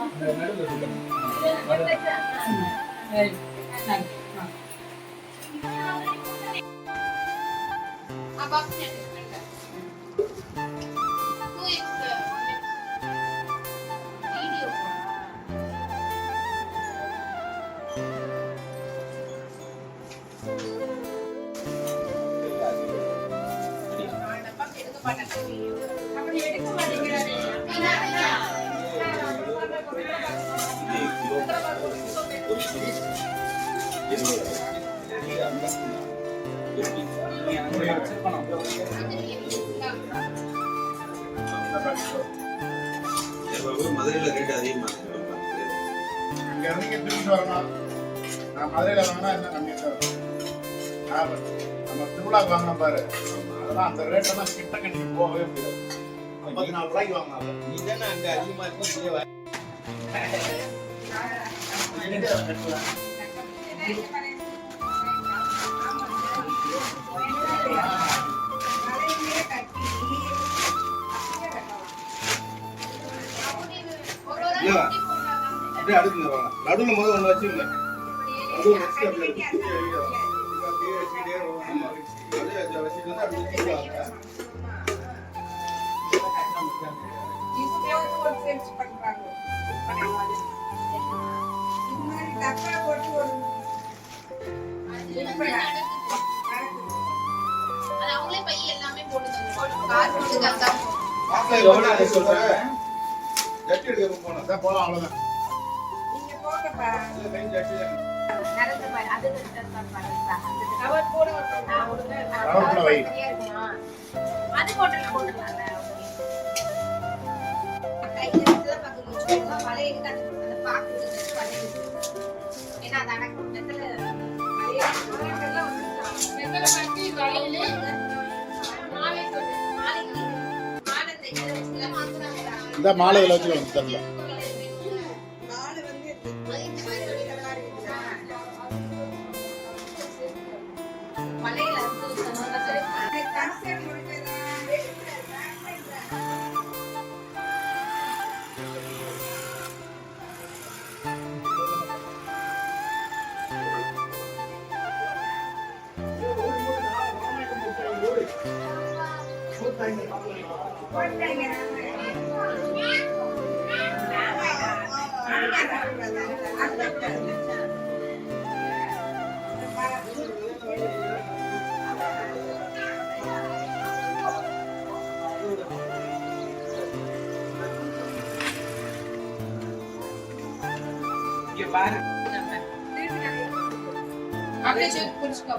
மதுரையில இங்க இருந்து திரும்பி வரணும் நான் மதுரையில வாங்கினா என்ன கம்மியா தான் நம்ம திருவிழா வாங்கினோம் பாரு அதெல்லாம் அந்த ரேட்டெல்லாம் கிட்ட கட்டி போகவே முடியாது ஐம்பத்தி நாலு ரூபாய்க்கு வாங்கினாங்க நீ தானே அங்க அதிகமா இருக்கும் இங்கே வா- அப்படியே அடுக்குங்க வாங்க. நடுவுல முதல்ல ஒண்ணு வச்சுங்க நடுவுல வச்சுட்டு அப்படியே. அப்படியே வச்சு- வச்சுட்டு அப்படியே அவங்களே பை எல்லாமே போட்டு கரெக்டா மாப்பிள்ளை எவ்வளவு அது கவர்க்குள்ள போட்டுலாம் கையில வலையை அந்த பாக்கு வச்சு ஏன்னா Abre a gente por isso que eu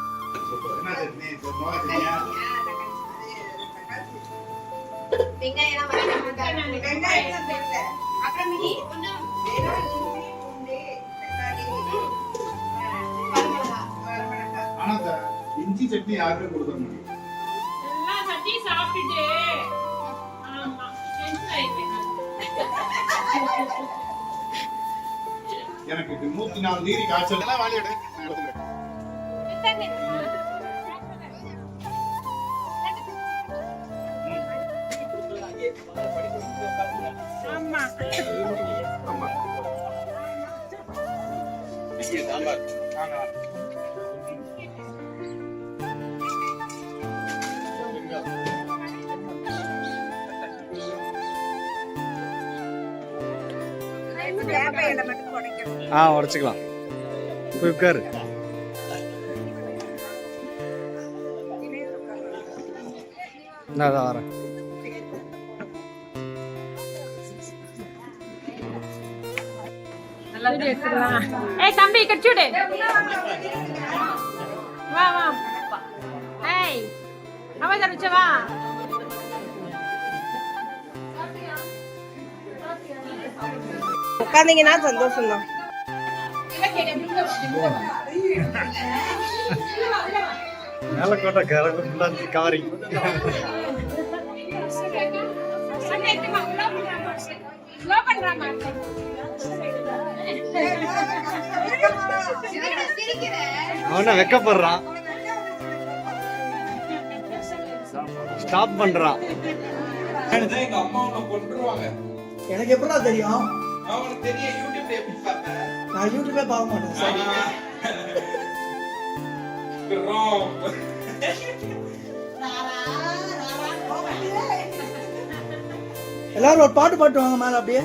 இஞ்சி சட்னி யாருமே கொடுக்க முடியும் சாப்பிட்டுட்டு ஆமா டென்ஷன் ஆயிட்டேன் எனக்கு நூத்தி நாலு டிகிரி காய்ச்சல் எல்லாம் வாலி எடு ஆ உடச்சிக்கலாம். போய் உட்காரு. நான் வரேன். ஏய் தம்பி கட்சிடு வா வா. ஏய் அவதார் வச்ச வா. உட்காந்தீங்கன்னா சந்தோஷம் தான் மேலக்கோட்டை காரங்க காரிங் அவன வெக்கப்படுறான். ஸ்டாப் பண்றான். எங்க அம்மா உன்னை கொன்றுவாங்க எனக்கு எப்படா தெரியும்? அவனுக்கு தெரியும் யூடியூப்ல எப்படி பார்த்தேன் நான் யூடியூபே பார்க்க மாட்டேன் சார். எல்லாரும் ஒரு பாட்டு பாட்டு வாங்க மேல அப்படியே.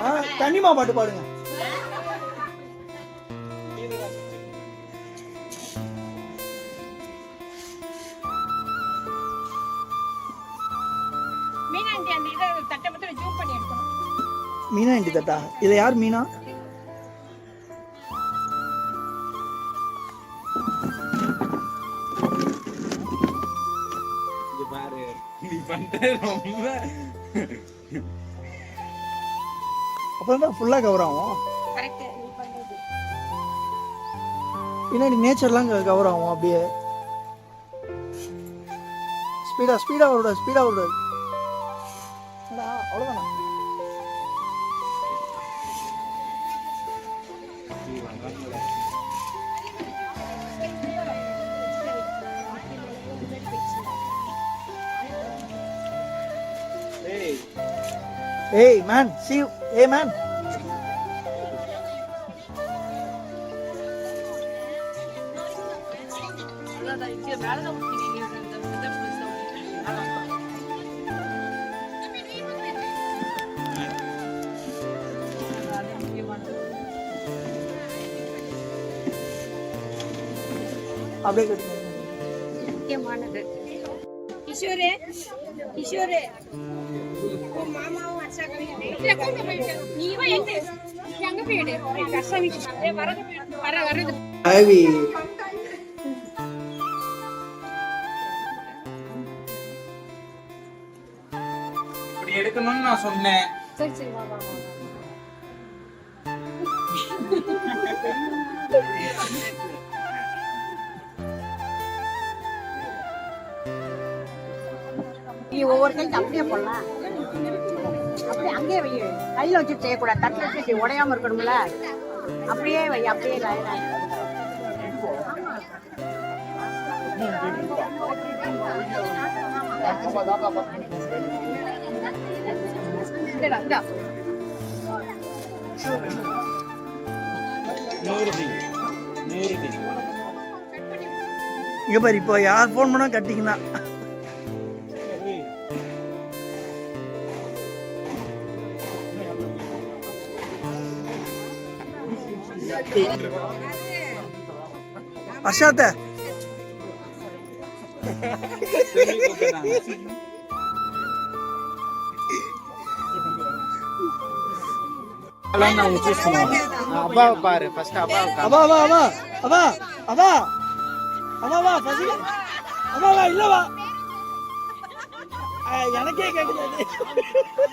ஆ, கன்னிமா பாட்டு பாடுங்க. மீனா இண்டி தட்டா? இதை யார் மீனா? அப்புறம் தான் ஃபுல்லா கவர் ஆகும்? கரெக்ட் நீ பண்றது. பின்னாடி நேச்சர்லாம் கவர் ஆகும் அப்படியே. ஸ்பீடா ஸ்பீடா விட ஸ்பீடா விட அவ்வளோதானா ஏய் மேன் சி ஏ மேன் அப்படியே கட்டுங்க முக்கியமானது. கிஷோரு கிஷோரு. உன் இப்படி எடுக்கணும்னு நான் சொன்னேன். சரி சரி வா வா நீ அப்படியே போடலாம். அப்படியே அங்கேயே வை. கையில வச்சு செய்யக்கூடாது. தட்டில் வச்சு செய். உடையாம இருக்கணும்ல. அப்படியே வை அப்படியே line இங்க பாரு இப்போ யார் ஃபோன் பண்ணால் கட்டிங்கன்னா அஷாத்த. அப்பாவை பாரு ஃபர்ஸ்ட் அப்பாவை அவா அவா அவா அவா அவா அவா வா பசி அவா வா இல்ல வா. ஆ, எனக்கே கேக்குது.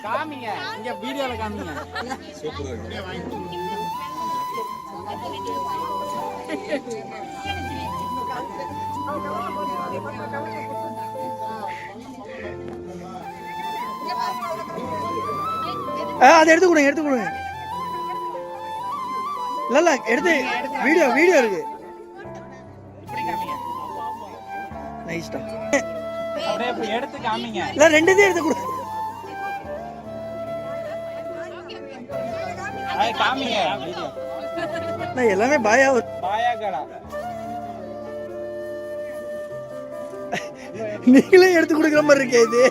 காமிங்க இங்க வீடியோல காமிங்க. ஆ, அதை எடுத்து கொடுங்க எடுத்து கொடுங்க. இல்ல இல்ல எடுத்து வீடியோ வீடியோ இருக்கு. நைஸ்டா எடுத்து காமிங்க. இல்ல ரெண்டுத்தையும் எடுத்து கொடு. அது காமிங்க. நான் எல்லாமே பாயா பாயாகடா நீங்களே எடுத்து கொடுக்குற மாதிரி இருக்கே இது.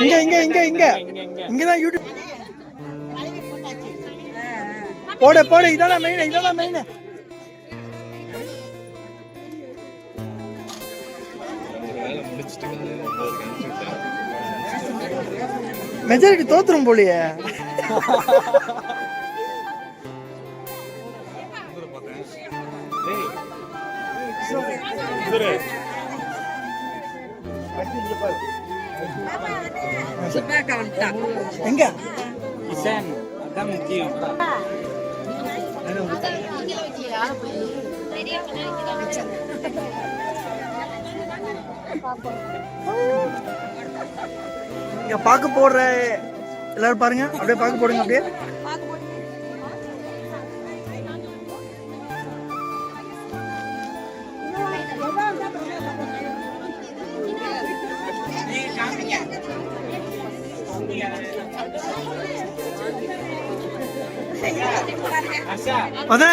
இங்க இங்க இங்க இங்க. இங்கதான் யூடியூப் போட போட இதான் மெயின் இதான் மெயின் மெஜாரிட்டி தோத்துரும் போலியே. எங்க? கிஷன் நீங்கள் பார்க்க போடுற எல்லாரும் பாருங்க. அப்படியே பார்க்க போடுங்க அப்படியே. ஆஷா பதன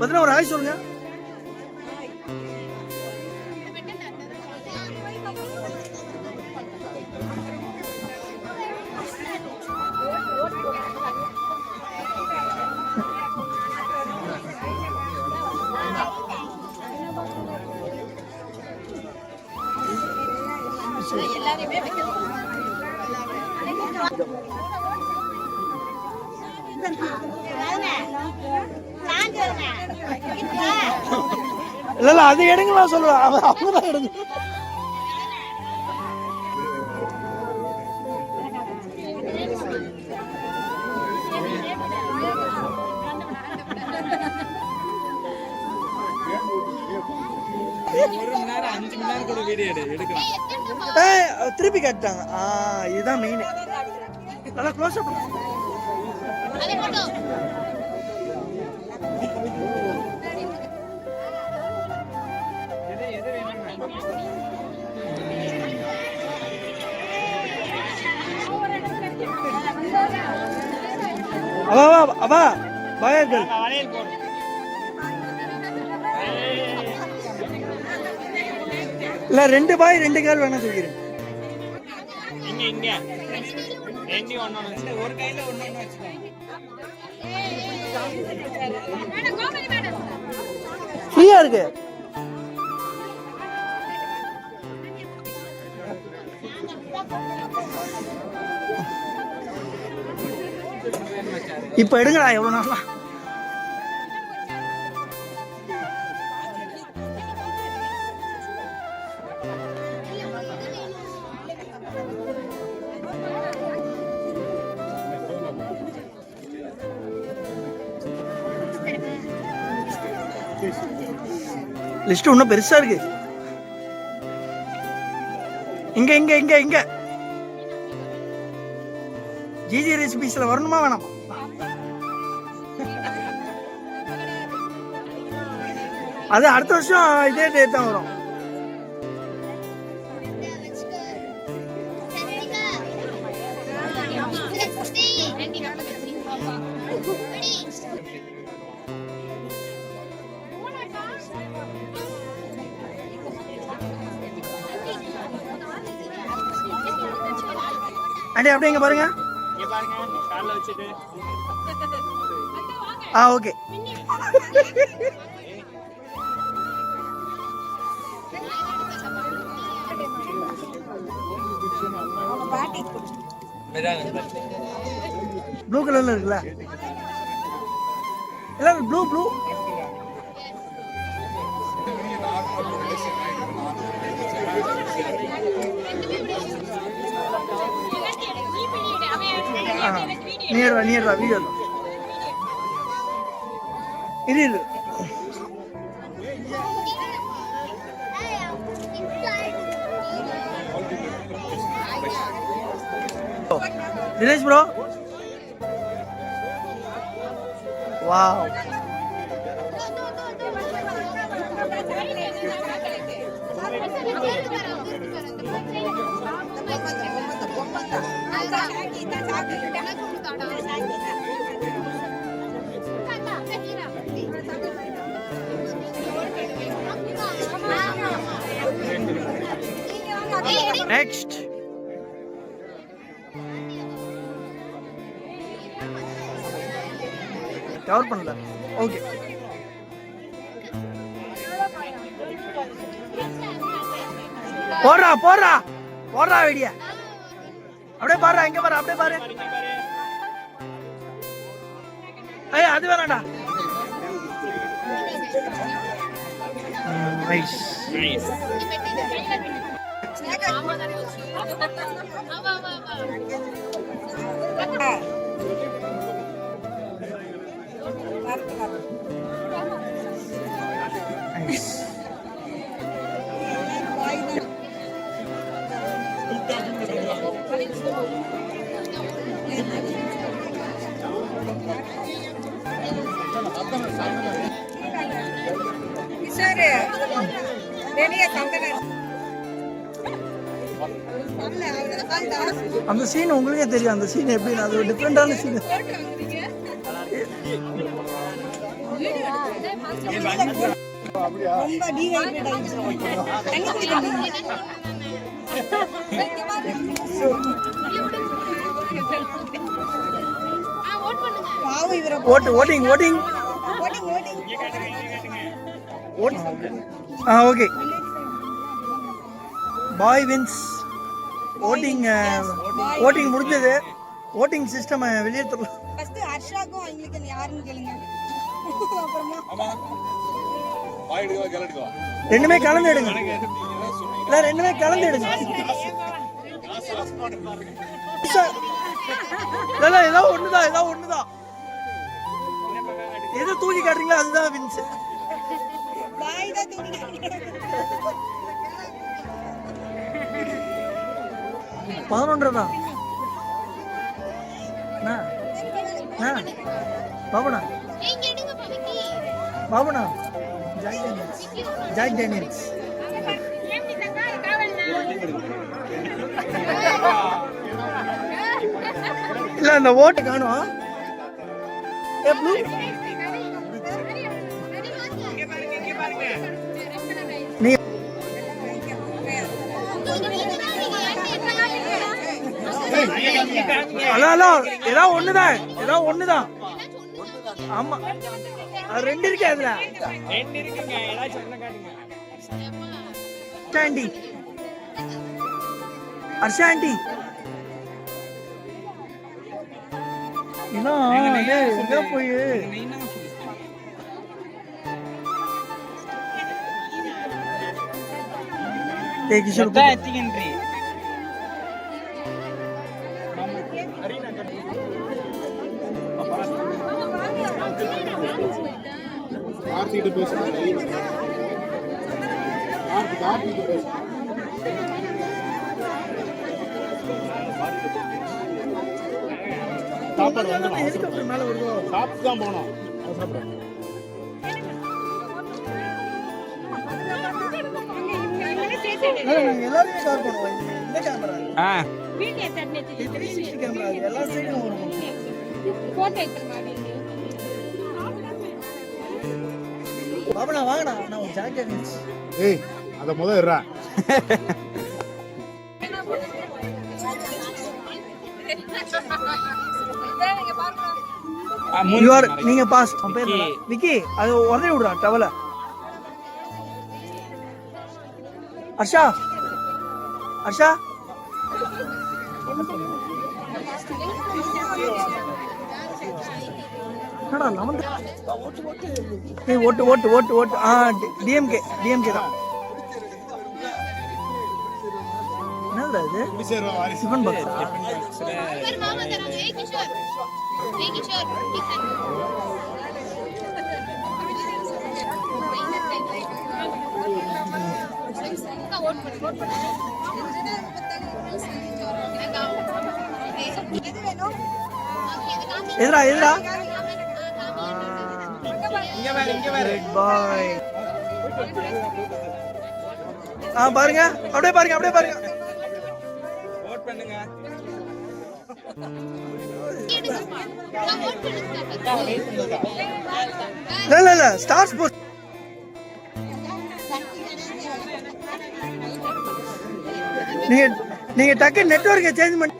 பதன ஒரு ஆய் சொல்லுங்க. மணி நேரம் கூட வீடியோ எடு எடுக்கலாம் ஏய், திருப்பி கேட்டாங்க இதுதான் மெயின் நல்லா க்ளோஸ் அப் அவா அவா அவா பாயா கேள் வளையல் போடு இல்ல ரெண்டு பாய் ரெண்டு கேள் வேணா சொல்லிக்கிறேன். இங்க இங்க. இப்ப எடுங்கடா எவ்வளவு நாளா லிஸ்ட் இன்னும் பெருசா இருக்கு. இங்க இங்க இங்க இங்க. ஜிஜி ரெசிபிஸ்ல வரணுமா வேணாமா? அது அடுத்த வருஷம் இதே டேட் தான் வரும். அண்டி அப்படியே இங்க பாருங்க. ஆ ஓகே. ப்ளூ கலர்ல இருக்குல்ல? இல்ல ப்ளூ ப்ளூ நியர் வா நியர் வா வீடியோ இது இது Next. கவர் பண்ணல. ஓகே போடுறா போடுறா. போடுறா வெடிய. அப்படியே பாரு இங்க பாரு அப்படியே பாரு. ஏய் அது வேணாடா நைஸ் நைஸ் அந்த சீன் உங்களுக்கே தெரியும். அந்த சீன் எப்படி அது டிஃப்ரெண்டான scene vote voting voting vote ஆ okay boy wins voting voting முடிஞ்சது ஓட்டிங் சிஸ்டம் வெளியேற்றலாம் ஃபர்ஸ்ட் ஹர்ஷாக்கும் அவங்களுக்கு யாருன்னு கேளுங்க. ரெண்டுமே கலந்து எடுங்க. இல்ல ரெண்டுமே கலந்து எடுங்க. சார், இல்ல ஏதோ ஒண்ணுதான் ஏதோ ஒண்ணுதான். எது தூக்கி காட்டுறீங்களோ அதுதான் வின்ஸ் பதினொன்றரை தான் அண்ணா, பாபுண்ணா பாபுண்ணா ஜாக் டேனியல்ஸ். Jack Daniels. இல்ல அந்த ஓட்டு காணும்? ஏ நீ ஹலோ ஹலோ ஏதோ ஒண்ணுதான் ஏதோ ஒண்ணுதான். ஆமா. ரெண்டு இருக்கே அதுல. ரெண்டு இருக்குங்க. ஏதாச்சும் ஒண்ணு காட்டுங்க. எங்க போய்? டேய் எத்திங்கன்றி கார்த்திகிட்ட பேசுறேன் கார்த்தி கார்த்திகிட்ட பேசுறேன் சாப்பாடு வந்துடும் ஹெலிகாப்டர் மேல வருதோ சாப்பிட்டு தான் போனோம். அதை சாப்பிடுறேன் எல்லாருமே கவர் பண்ணுவோம் இந்த கேமரா ஆ. வீடியோ தண்ணி கேமரா எல்லா சைடும் போட்டோ எடுத்துருமா பாபனா வாங்கடா. நான் ஒரு ஜாக்கெட் ஏய் அதை மூணு ஆர் நீங்க பாஸ் உன் பேர்? விக்கி அது உடனே விடுறா டவல. ஹர்ஷா. ஹர்ஷா. என்னடா லெவன்த் ஏய் ஓட்டு ஓட்டு ஓட்டு ஓட்டு. ஆ டிஎம்கே டிஎம்கே தான். என்னடா இது? சிவன் பக்தா? எதிரா எதிரா ஆ பாருங்க. அப்படியே பாருங்க அப்படியே பாருங்க. ஓட் பண்ணுங்க. இல்ல இல்ல இல்ல. ஸ்டார் ஸ்போர்ட்ஸ் நீங்க நீங்க டக்கு நெட்வொர்க்கை சேஞ்ச் பண்ணி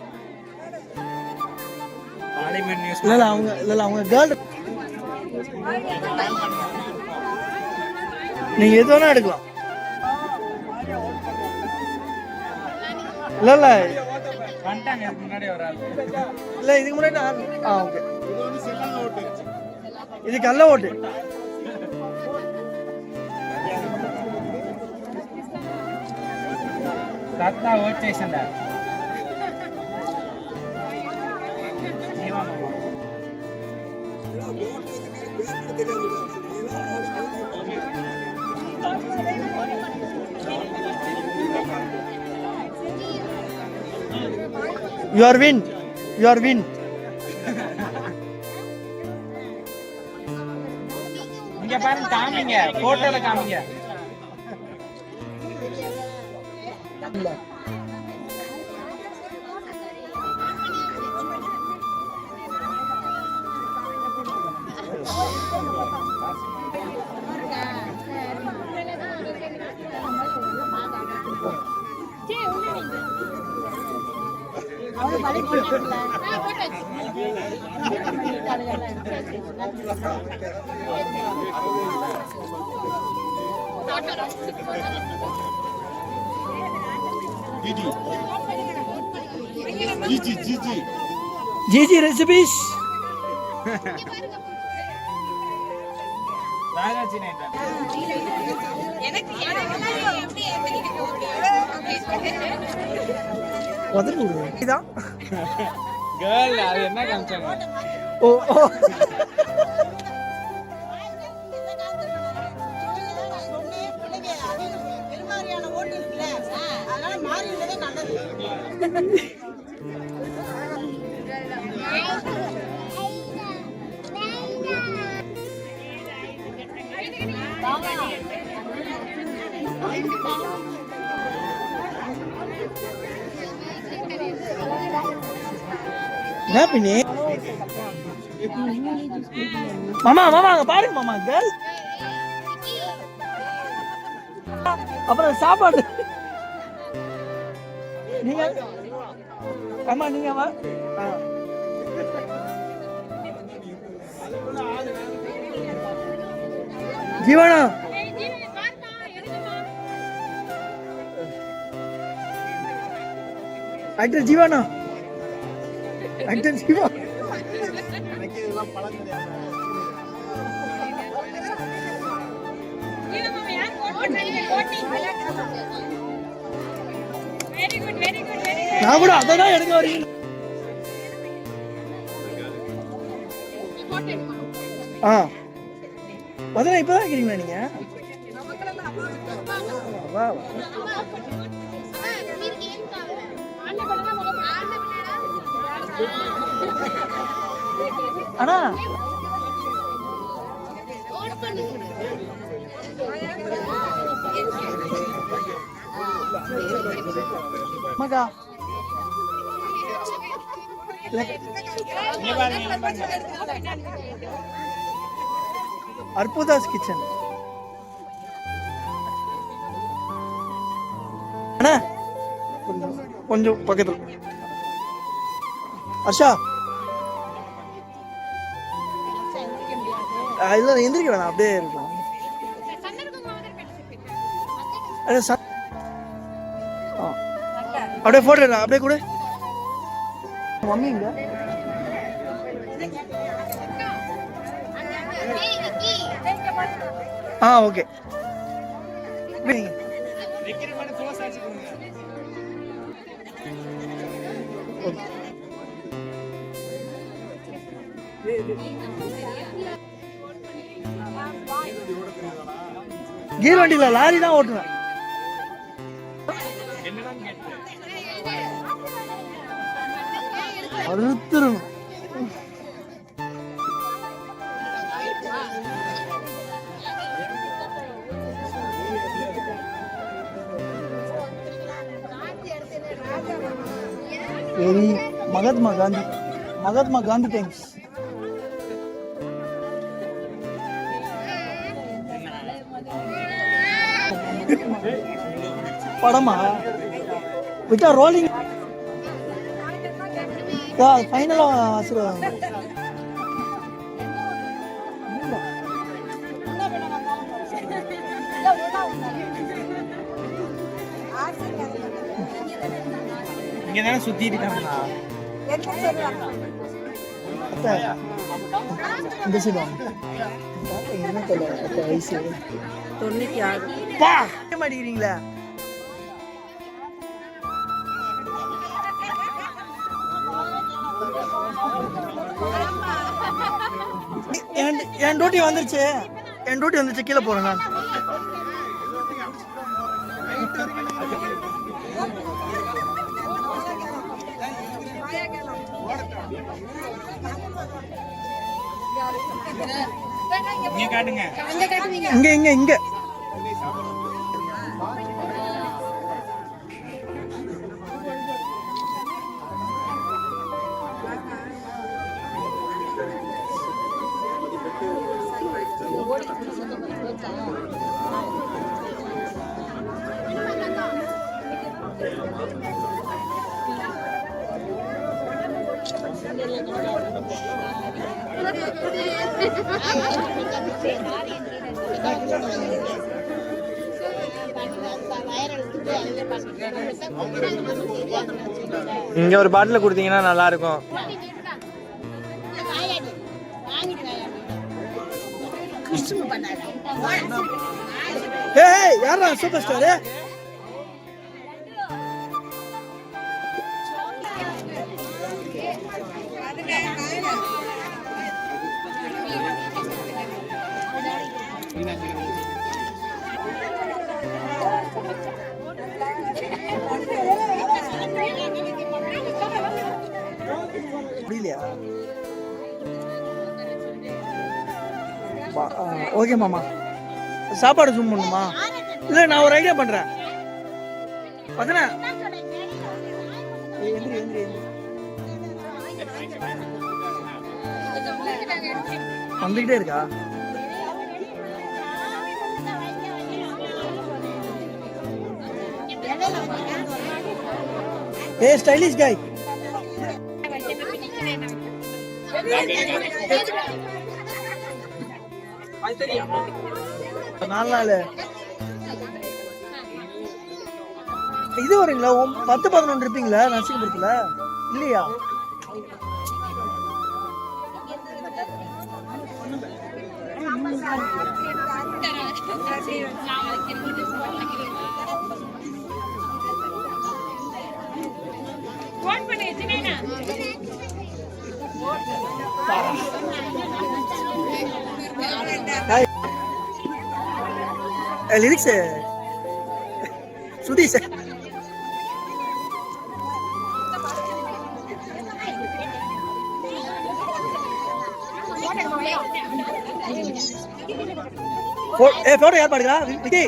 இல்ல அவங்க இல்ல அவங்க கேர்ள் நீங்க எது வேணால் எடுக்கலாம். இல்லை இல்ல. இல்லை இதுக்கு முன்னாடி இது கல்ல ஓட்டு. கரெக்டாக ஓட்டு ஓச்சேசன்டா you are win you are win இங்க பாருங்க காமிங்க போட்டோல காமிங்க ஜிஜி ஜிஜி ஜிஜி ரெசிபிஸ். உதறி விடுங்க இதான். கேர்ள் அது என்ன காமிச்சாங்க ஓ ஓ. என்ன பண்ணி மாமா மாமா அங்க பாருங்க மாமா கேர்ள் அப்புறம் சாப்பாடு. நீங்க? அம்மா நீங்க வா ஜீவனா? ஆக்டர் ஜீவானா? ஆக்டர் ஜீவா? நான் கூட அதை தான் எடுக்க வரீங்க. ஆ. மதுரை இப்பதான் வைக்கிறீங்களா நீங்க? வா வா. அண்ணா. மகா அற்புதாஸ் கிச்சன் அண்ணா கொஞ்சம் கொஞ்சம் பக்கத்துல. ஹர்ஷா ஆ, எந்திரிக்க வேணாம் அப்படியே இருக்கலாம். அப்படியே போட்டோ அப்படியே கூட. மம்மி இங்க ஆ ஓகே. கீர் வண்டியில லாரி தான் ஓட்டுவேன் மகாத்மா காந்தி. மகாத்மா காந்தி டைம்ஸ் படமா? விட்டா ரோலிங் ஃபைனலா ஆசீர்வாதம். இங்க தானே சுத்திட்டு இருக்காங்களா? இந்த சிவம் என்ன கலர் அப்போ என் ரூட்டி வந்துருச்சு. என் டியூட்டி வந்துருச்சு. கீழே போகிறேன் நான். இங்க காட்டுங்க இங்க இங்க இங்க இங்க ஒரு பாட்டில் கொடுத்தீங்கன்னா நல்லா இருக்கும் ஏய் யாரா சூப்பர் ஸ்டார்? ஓகே மாமா. சாப்பாடு ஜூம் பண்ணுமா? இல்ல நான் ஒரு ஐடியா பண்றேன். பத்தனா எந்திரி எந்திரி வந்துகிட்டே இருக்கா? ஏ ஸ்டைலிஷ் காய் நாலு நாள். இது வரீங்களா? பத்து பதினொன்று இருப்பீங்களா? நரசிங்கபுரத்துல? இல்லையா? பண்ணி லிரிக்ஸ் சுதீஷ். ஃபோ- ஏ போட்டோ யார் பாடுகிறா வி- விக்கி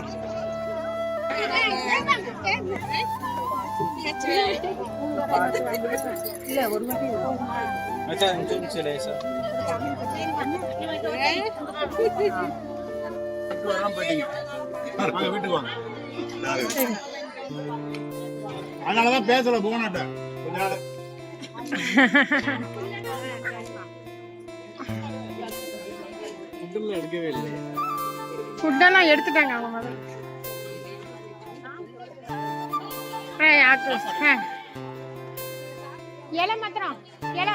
வீட்டுக்கு வாங்க அதனாலதான் பேசல போனாட்ட எடுக்கவே இல்லை ஃபுட்டெல்லாம் எடுத்துட்டாங்க அவங்க முதல்ல ஏய், ஆக்கு. இலை மாத்திரம் இலை